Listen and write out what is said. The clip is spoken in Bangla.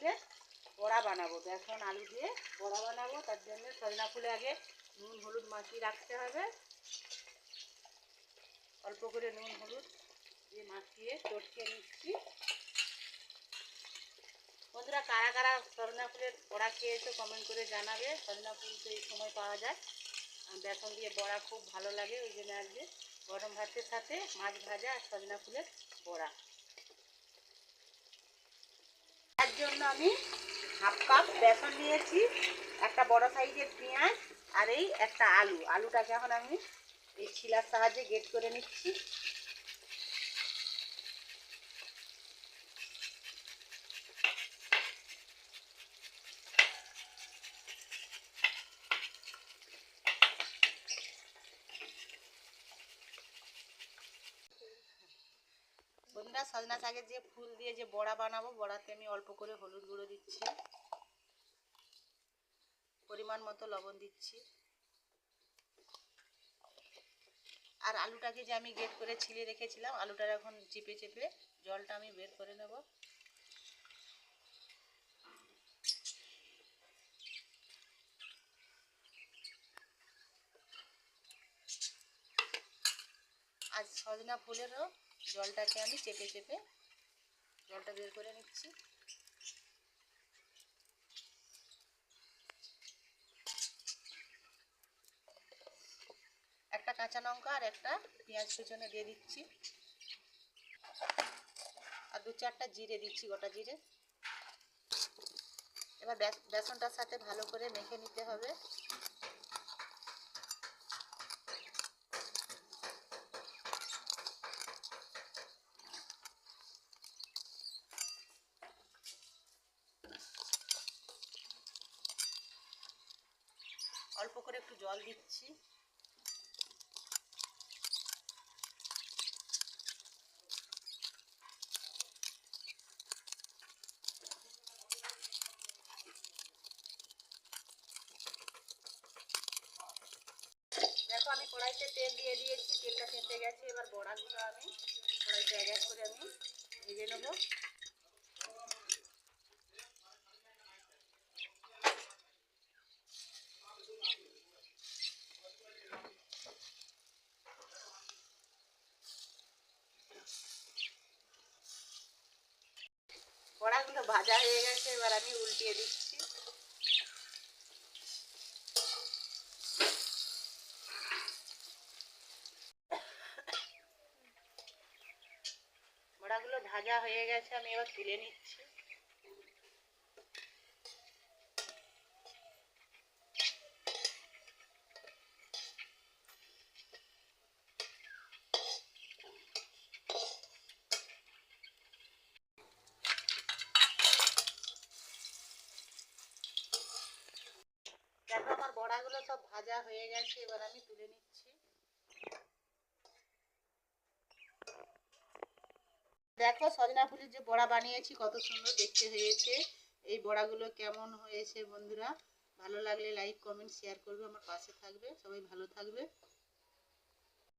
ফুলের বড়া বানাবো। বেসন আলু দিয়ে বড়া বানাবো। তার জন্য সজনা ফুলে আগে নুন, হলুদ মাখিয়ে রাখতে হবে। অল্প করে নুন, হলুদ দিয়ে মাখিয়ে চটকে নিচ্ছি। বন্ধুরা, কারা কারা সজনা ফুলের বড়া খেয়েছো কমেন্ট করে জানাবে। সজনা ফুল তো এই সময় পাওয়া যায়। বেসন দিয়ে বড়া খুব ভালো লাগে, ওই জন্য আজকে গরম ভাতের সাথে মাছ ভাজা আর সজনা ফুলের বড়া তার জন্য আমি হাফ কাপ বেসন নিয়েছি, একটা বড় সাইজের পেঁয়াজ আর এই একটা আলু। আলুটাকে এখন আমি এই শিলার সাহায্যে গেট করে নিচ্ছি। বন্ধুরা সজনা শাকের যে ফুল দিয়ে যে বড়া বানাবো, বড়াতে আমি অল্প করে হলুদ গুঁড়ো দিচ্ছি। পরিমাণ মতো লবণ দিচ্ছি। আর আলুটাকে যে আমি গেট করে ছিলে রেখেছিলাম, আলুটার এখন চিপে চেপে জলটা আমি বের করে নেব। আর সজনা ফুলেরও জলটাকে আমি চেপে চেপে জলটা বের করে নিচ্ছি। একটা কাঁচা লঙ্কা আর একটা পেঁয়াজ পেছনে দিয়ে দিচ্ছি। আর দু চারটা জিরে দিচ্ছি গোটা জিরে। এবার বেস- বেসনটার সাথে ভালো করে মেখে নিতে হবে। অল্প করে একটু জল দিচ্ছি। দেখো, আমি কড়াইতে তেল দিয়ে দিয়েছি। তেলটা ফেটে গেছে, এবার বড়াগুলো আমি কড়াইতে এক এক করে আমি ভেজে নেব। বড়াগুলো ভাজা হয়ে গেছে, এবার আমি উল্টিয়ে দিচ্ছি। বড়াগুলো ভাজা হয়ে গেছে, আমি এবার তুলে নিচ্ছি দেখো আমার বড়াগুলো সব ভাজা হয়ে গেছে, এবার আমি তুলে নিচ্ছি। দেখো সজনা ফুলের যে বড়া বানিয়েছি, কত সুন্দর দেখতে হয়েছে। এই বড়াগুলো কেমন হয়েছে বন্ধুরা? ভালো লাগলে লাইক কমেন্ট শেয়ার করবে, আমার পাশে থাকবে। সবাই ভালো থাকবে।